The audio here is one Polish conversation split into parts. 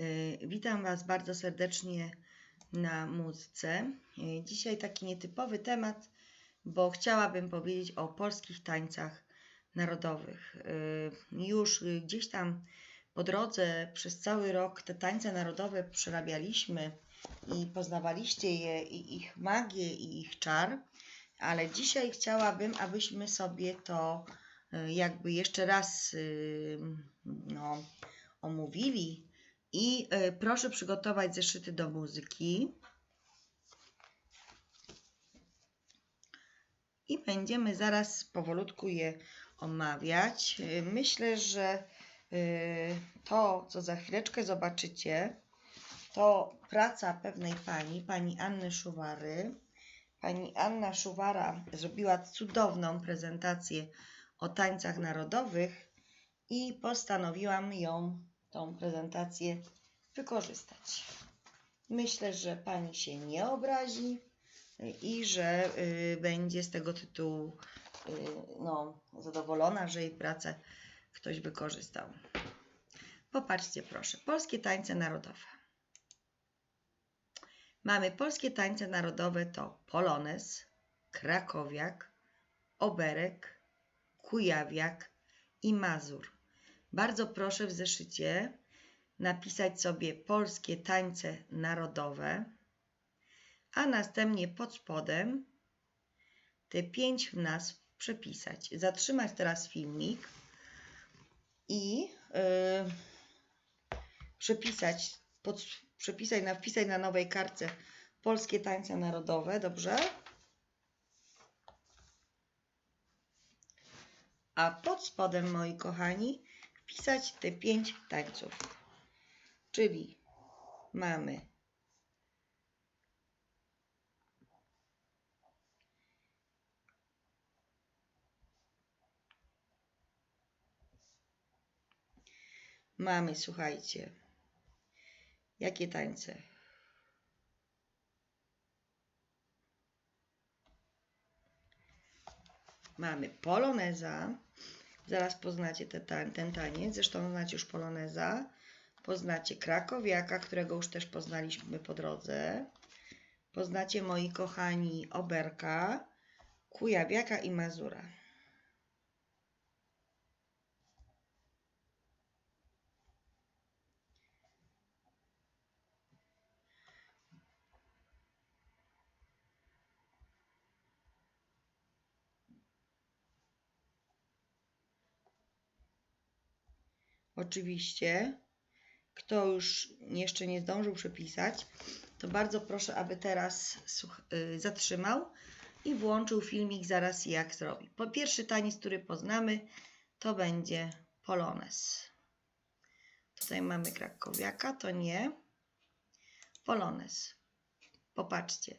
Y, Witam Was bardzo serdecznie na muzyce. Y, Dzisiaj taki nietypowy temat, bo chciałabym powiedzieć o polskich tańcach narodowych. Y, Już gdzieś tam po drodze przez cały rok te tańce narodowe przerabialiśmy i poznawaliście je, i ich magię, i ich czar, ale dzisiaj chciałabym, abyśmy sobie to jakby jeszcze raz no, omówili i y, proszę przygotować zeszyty do muzyki. I będziemy zaraz powolutku je omawiać. Y, Myślę, że y, to, co za chwileczkę zobaczycie, to praca pewnej pani, pani Anny Szuwary. Pani Anna Szuwara zrobiła cudowną prezentację o tańcach narodowych i postanowiłam ją, tą prezentację, wykorzystać. Myślę, że pani się nie obrazi i że y, będzie z tego tytułu y, no, zadowolona, że jej pracę ktoś wykorzystał. Popatrzcie proszę, polskie tańce narodowe. Mamy polskie tańce narodowe to polonez, krakowiak, oberek, kujawiak i mazur. Bardzo proszę w zeszycie napisać sobie polskie tańce narodowe, a następnie pod spodem te pięć nazw przepisać. Zatrzymać teraz filmik i yy, przepisać, pod, przepisać, na, na nowej kartce polskie tańce narodowe, dobrze? A pod spodem, moi kochani, wpisać te pięć tańców. Czyli mamy mamy, słuchajcie, jakie tańce? Mamy poloneza, zaraz poznacie te ten taniec, zresztą znacie już poloneza. Poznacie krakowiaka, którego już też poznaliśmy po drodze. Poznacie, moi kochani, oberka, kujawiaka i mazura. Oczywiście, kto już jeszcze nie zdążył przepisać, to bardzo proszę, aby teraz y, zatrzymał i włączył filmik zaraz jak zrobi. Po pierwszy taniec, który poznamy, to będzie polonez. Tutaj mamy krakowiaka, to nie. Polonez. Popatrzcie.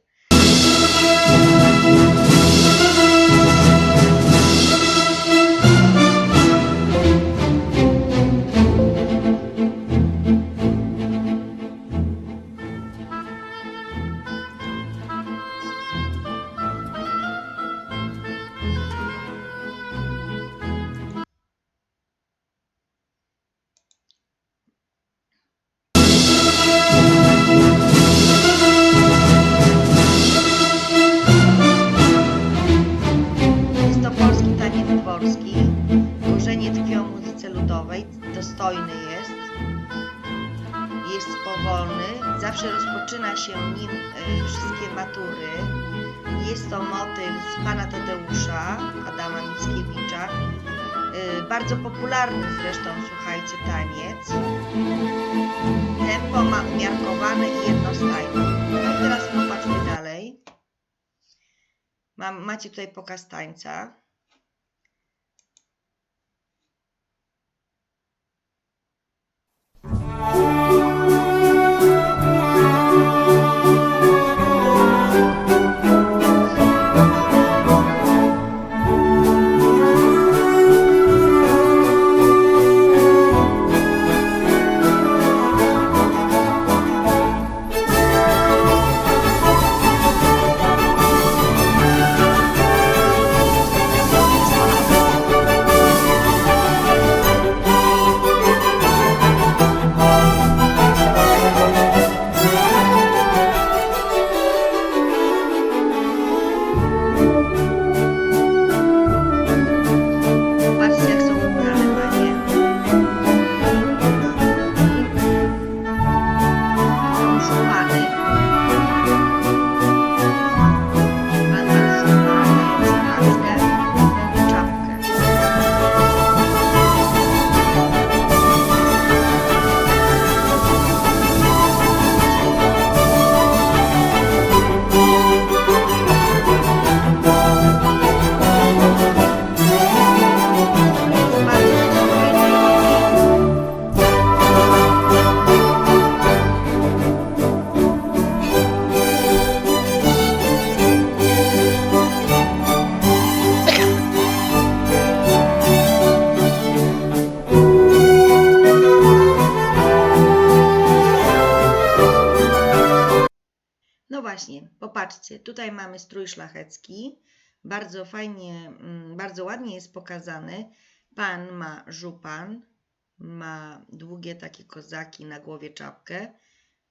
Macie tutaj pokaz tańca. Tutaj mamy strój szlachecki. Bardzo fajnie, mm, bardzo ładnie jest pokazany. Pan ma żupan, ma długie takie kozaki, na głowie czapkę.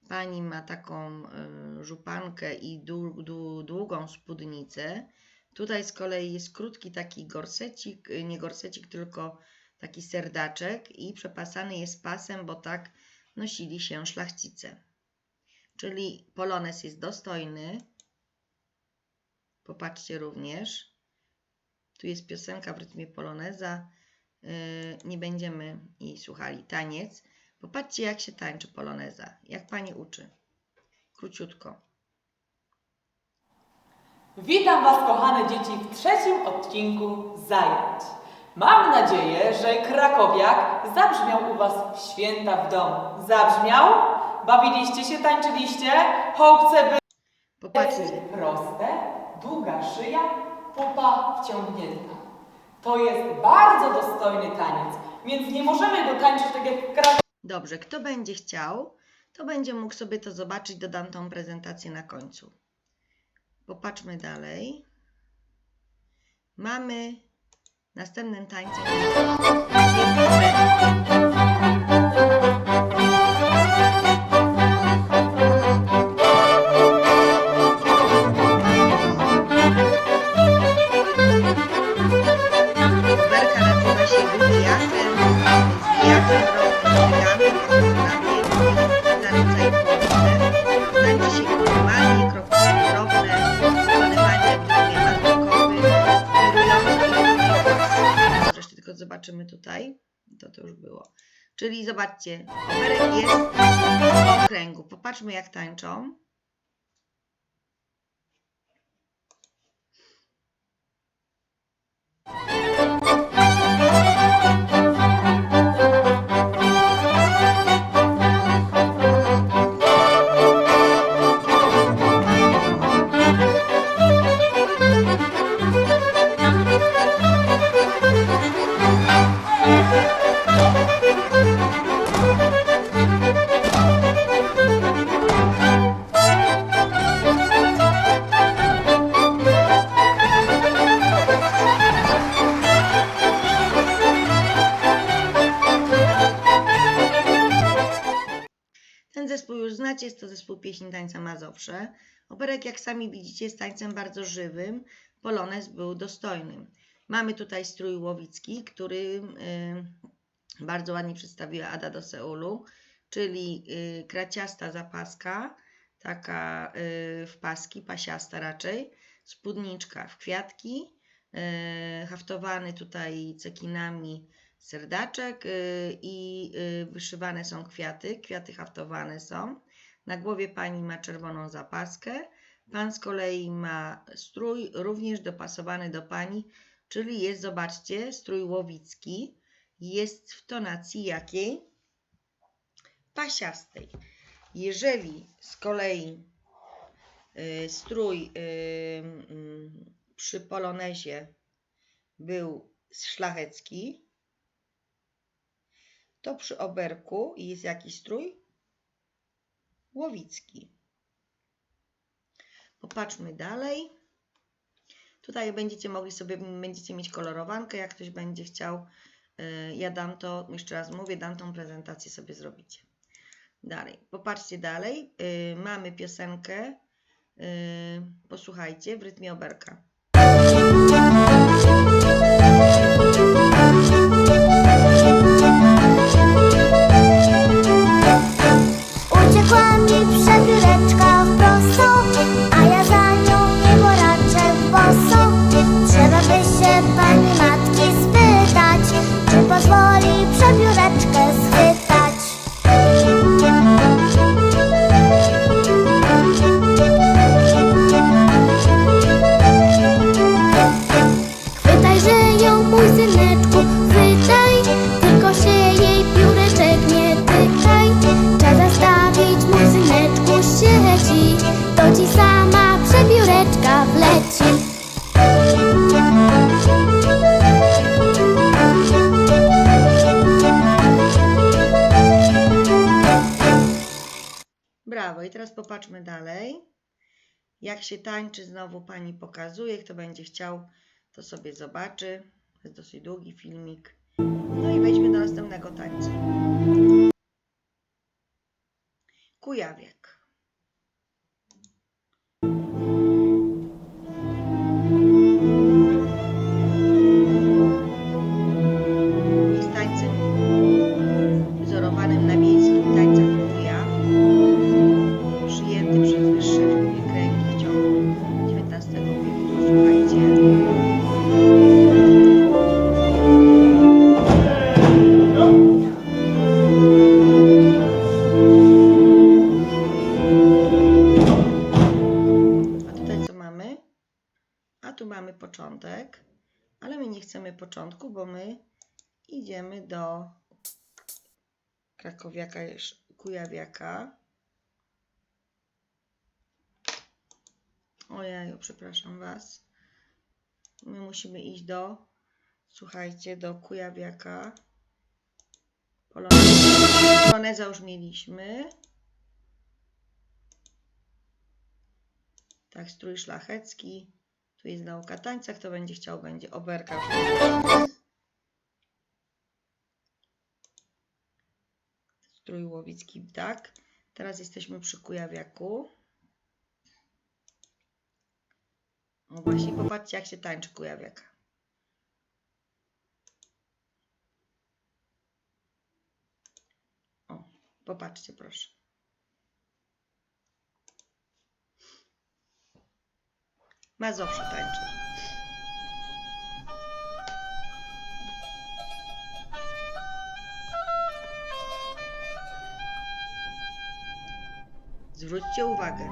Pani ma taką y, żupankę i dłu- dłu- długą spódnicę. Tutaj z kolei jest krótki taki gorsecik, y, nie gorsecik, tylko taki serdaczek i przepasany jest pasem, bo tak nosili się szlachcice. Czyli polones jest dostojny. Popatrzcie również. Tu jest piosenka w rytmie poloneza. Yy, nie będziemy jej słuchali. Taniec. Popatrzcie, jak się tańczy poloneza. Jak pani uczy. Króciutko. Witam Was, kochane dzieci, w trzecim odcinku Zajęć. Mam nadzieję, że krakowiak zabrzmiał u Was w święta w domu. Zabrzmiał? Bawiliście się, tańczyliście? Chłopce by Popatrzcie. proste, długa szyja, pupa wciągnięta. To jest bardzo dostojny taniec, więc nie możemy go tańczyć tak jak krakowiak. Dobrze, kto będzie chciał, to będzie mógł sobie to zobaczyć. Dodam tą prezentację na końcu. Popatrzmy dalej. Mamy następnym tańcem. Czyli zobaczcie, jest w okręgu. Popatrzmy jak tańczą. Pieśni tańca Mazowsze. Operek, jak sami widzicie, jest tańcem bardzo żywym. Polonez był dostojnym. Mamy tutaj strój łowicki, który y, bardzo ładnie przedstawiła Ada do Seulu, czyli y, kraciasta zapaska, taka y, w paski, pasiasta raczej, spódniczka w kwiatki, y, haftowany tutaj cekinami serdaczek y, i y, wyszywane są kwiaty, kwiaty haftowane są. Na głowie pani ma czerwoną zapaskę, pan z kolei ma strój również dopasowany do pani, czyli jest, zobaczcie, strój łowicki, jest w tonacji jakiej? Pasiastej. Jeżeli z kolei y, strój y, mm, przy polonezie był szlachecki, to przy oberku jest jakiś strój? Łowicki. Popatrzmy dalej. Tutaj będziecie mogli sobie, będziecie mieć kolorowankę, jak ktoś będzie chciał. y, Ja dam to, jeszcze raz mówię, dam tą prezentację sobie zrobicie. Dalej, popatrzcie dalej. Y, Mamy piosenkę, y, posłuchajcie, w rytmie oberka. Popatrzmy dalej. Jak się tańczy, znowu pani pokazuje. Kto będzie chciał, to sobie zobaczy. To jest dosyć długi filmik. No i wejdźmy do następnego tańca. Kujawiak. Do krakowiaka, kujawiaka. Ojeju, przepraszam Was. My musimy iść do, słuchajcie, do kujawiaka. Poloneza, Poloneza już mieliśmy. Tak, strój szlachecki. Tu jest nauka tańca. Kto będzie chciał, będzie oberka. Strój łowicki, tak. Teraz jesteśmy przy kujawiaku. No właśnie, popatrzcie jak się tańczy kujawiaka. O, popatrzcie proszę. Mazowsze tańczy. Zwróćcie uwagę.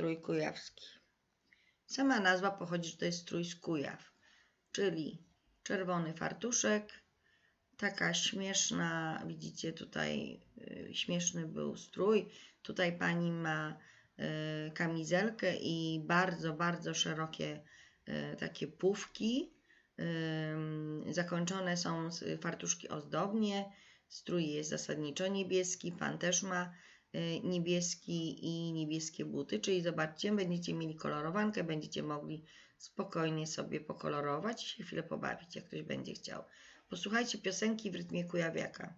Strój kujawski? Sama nazwa pochodzi, że to jest strój z Kujaw, czyli czerwony fartuszek, taka śmieszna, widzicie tutaj y, śmieszny był strój. Tutaj pani ma y, kamizelkę i bardzo, bardzo szerokie y, takie pufki. Zakończone są fartuszki ozdobnie. Strój jest zasadniczo niebieski, pan też ma niebieski i niebieskie buty, czyli zobaczcie, będziecie mieli kolorowankę, będziecie mogli spokojnie sobie pokolorować i się chwilę pobawić, jak ktoś będzie chciał. Posłuchajcie piosenki w rytmie kujawiaka.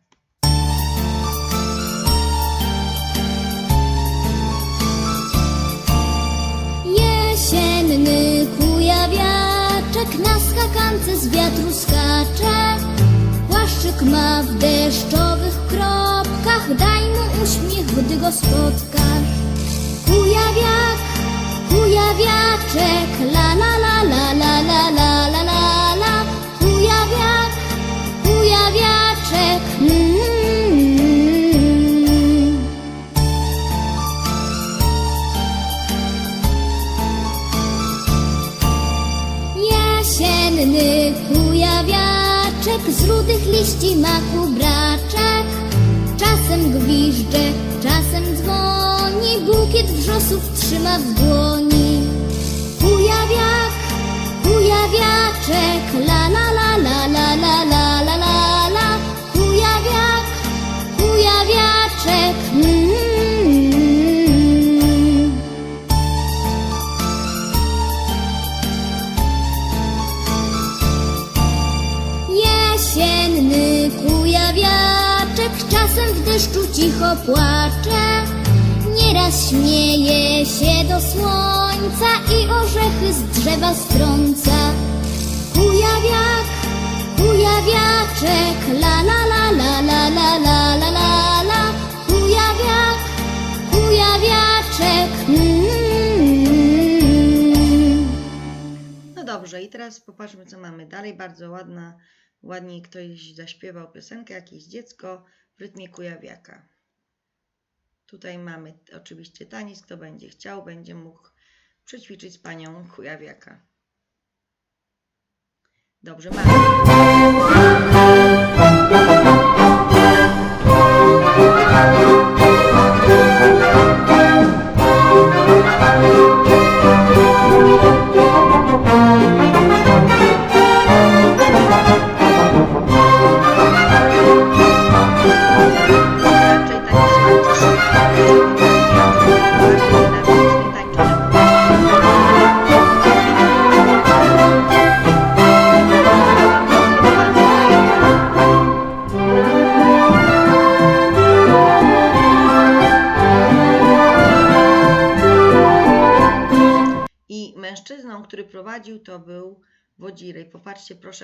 Jesienny kujawiaczek na skakance z wiatru skacze. Płaszczyk ma w deszczowych daj mu uśmiech, gdy go spotkasz. Kujawiak, kujawiaczek, la la la la la la la la la la. Kujawiak, kujawiaczek, mm. Jesienny kujawiaczek z rudych liści ma kubraczek. Gwizdże, czasem dzwoni, bukiet wrzosów trzyma w dłoni. Kujawiak, kujawiaczek, la la la deszczu cicho płacze. Nieraz śmieje się do słońca i orzechy z drzewa strąca. Kujawiak, kujawiaczek, la la la la la la la la la la. Kujawiak, kujawiaczek. Mm. No dobrze, i teraz popatrzmy, co mamy dalej. Bardzo ładna, ładnie ktoś zaśpiewał piosenkę, jakieś dziecko w rytmie kujawiaka. Tutaj mamy oczywiście taniec. Kto będzie chciał, będzie mógł przećwiczyć z panią kujawiaka. Dobrze, mamy.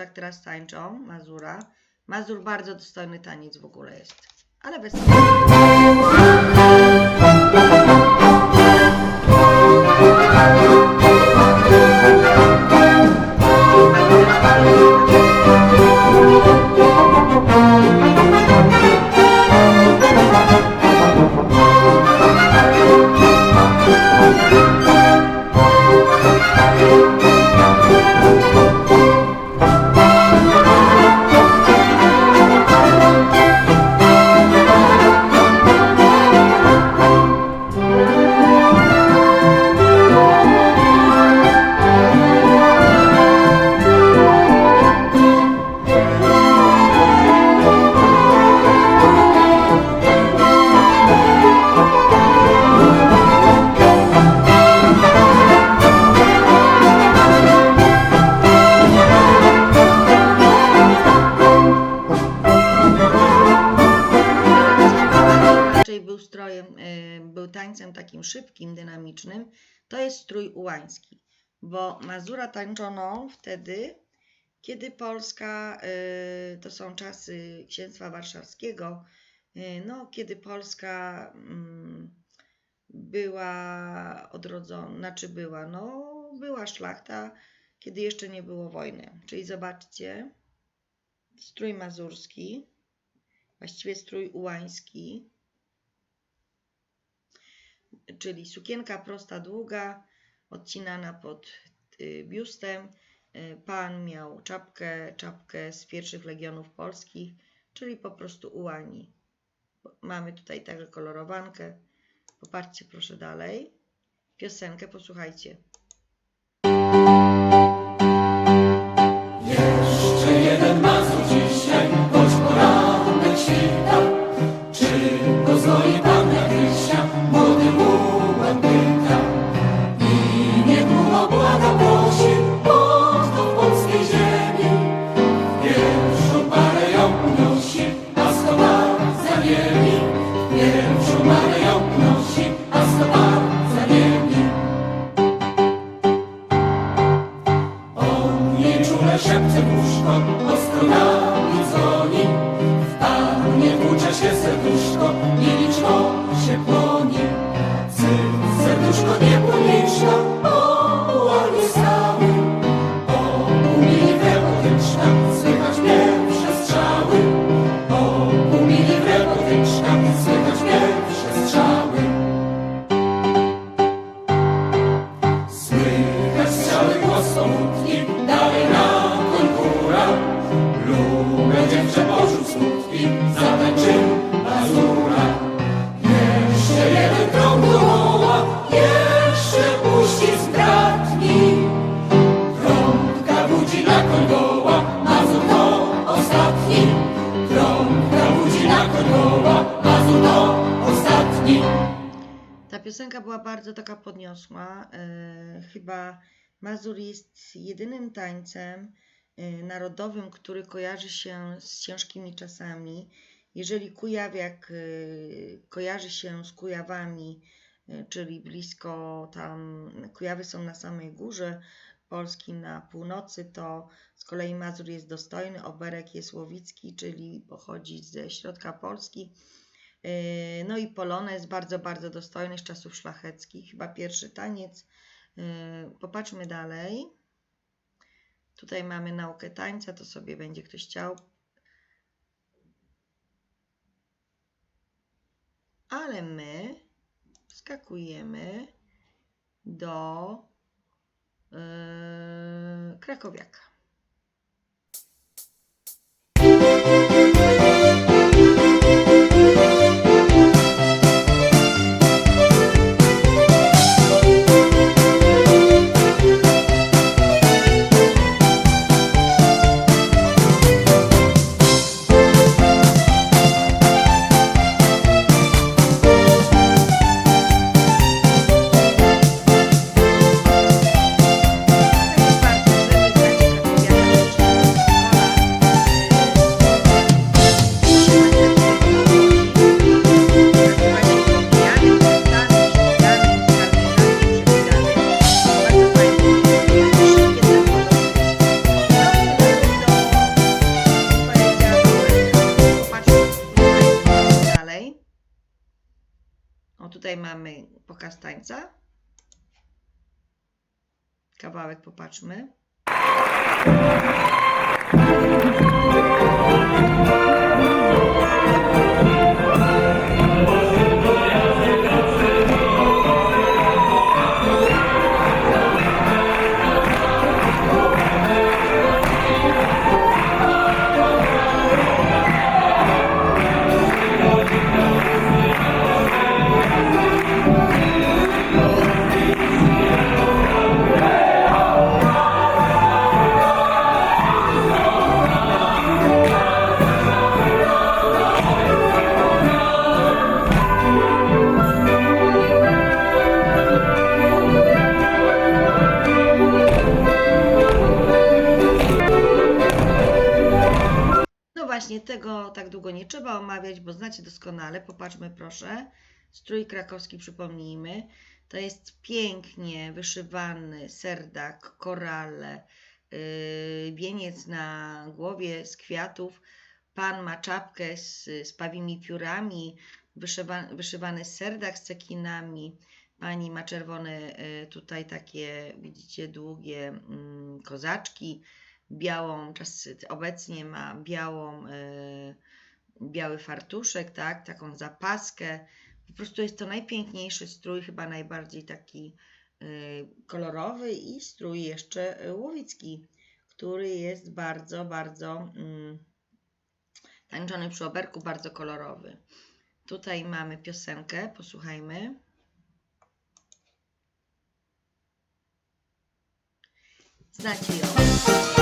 Proszę, jak teraz tańczą Mazura. Mazur bardzo dostojny taniec w ogóle jest. Ale bez raczej wtedy, kiedy Polska, y, to są czasy księstwa warszawskiego, y, no, kiedy Polska mm, była odrodzona, znaczy była, no, była szlachta, kiedy jeszcze nie było wojny. Czyli zobaczcie, strój mazurski, właściwie strój ułański, czyli sukienka prosta, długa, odcinana pod y, biustem. Y, Pan miał czapkę, czapkę z pierwszych legionów polskich, czyli po prostu ułani. Mamy tutaj także kolorowankę. Popatrzcie proszę dalej. Piosenkę posłuchajcie. Jeszcze jeden Mazur dzisiaj, choć poranek świta. Czy pozwoli Pan na wyjścia, młody pyta. I niedługo błaga prosi, piosenka była bardzo taka podniosła. E, chyba Mazur jest jedynym tańcem e, narodowym, który kojarzy się z ciężkimi czasami. Jeżeli Kujawiak y, kojarzy się z Kujawami, czyli blisko tam, Kujawy są na samej górze Polski na północy, to z kolei Mazur jest dostojny, Oberek jest łowicki, czyli pochodzi ze środka Polski. Y, No i Polonez jest bardzo, bardzo dostojny z czasów szlacheckich, chyba pierwszy taniec. Y, Popatrzmy dalej. Tutaj mamy naukę tańca, to sobie będzie ktoś chciał. Ale my skakujemy do yy, Krakowiaka. Kawałek popatrzmy. Trzeba omawiać, bo znacie doskonale. Popatrzmy proszę. Strój krakowski, przypomnijmy. To jest pięknie wyszywany serdak, korale, yy, wieniec na głowie z kwiatów. Pan ma czapkę z, z pawimi piórami, wyszywa, wyszywany serdak z cekinami. Pani ma czerwone yy, tutaj takie, widzicie, długie mm, kozaczki białą, czas, obecnie ma białą, e, biały fartuszek, tak, taką zapaskę. Po prostu jest to najpiękniejszy strój, chyba najbardziej taki e, kolorowy i strój jeszcze e, łowicki, który jest bardzo, bardzo mm, tańczony przy oberku, bardzo kolorowy. Tutaj mamy piosenkę, posłuchajmy. Znacie ją.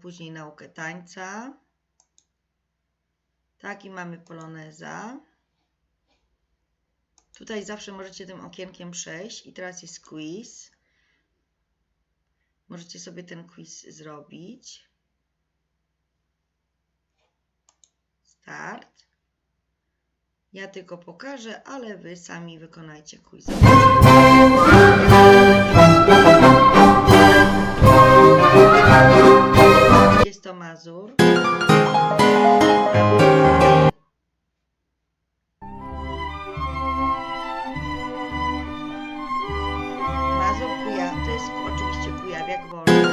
Później naukę tańca. Tak, i mamy poloneza. Tutaj zawsze możecie tym okienkiem przejść i teraz jest quiz. Możecie sobie ten quiz zrobić. Start. Ja tylko pokażę, ale Wy sami wykonajcie quiz. To Mazur. Mazur Kuja, to jest oczywiście Kujawiak Wolny.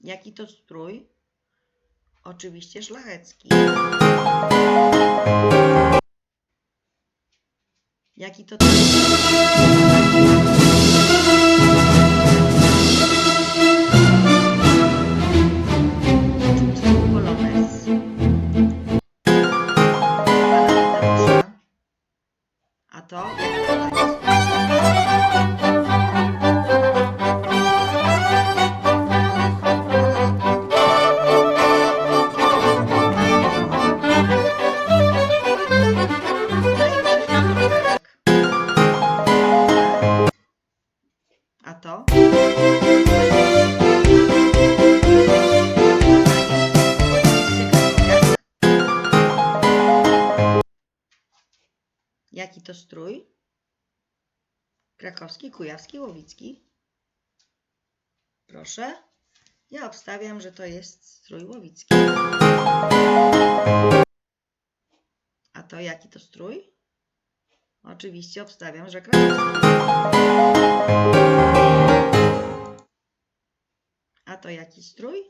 Jaki to strój? Oczywiście szlachecki. Jaki to kujawski, łowicki? Proszę. Ja obstawiam, że to jest strój łowicki. A to jaki to strój? Oczywiście obstawiam, że krakowski. A to jaki strój?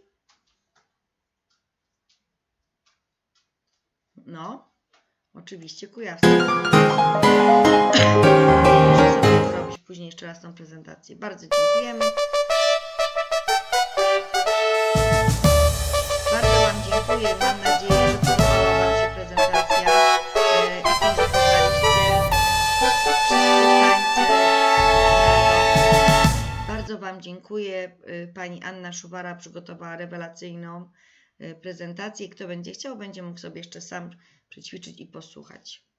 No, oczywiście kujawski. Później jeszcze raz tą prezentację. Bardzo dziękujemy. Bardzo Wam dziękuję. Mam nadzieję, że podobała Wam się prezentacja e, i poznaliście. Bardzo Wam dziękuję. E, Pani Anna Szuwara przygotowała rewelacyjną e, prezentację. Kto będzie chciał, będzie mógł sobie jeszcze sam przećwiczyć i posłuchać.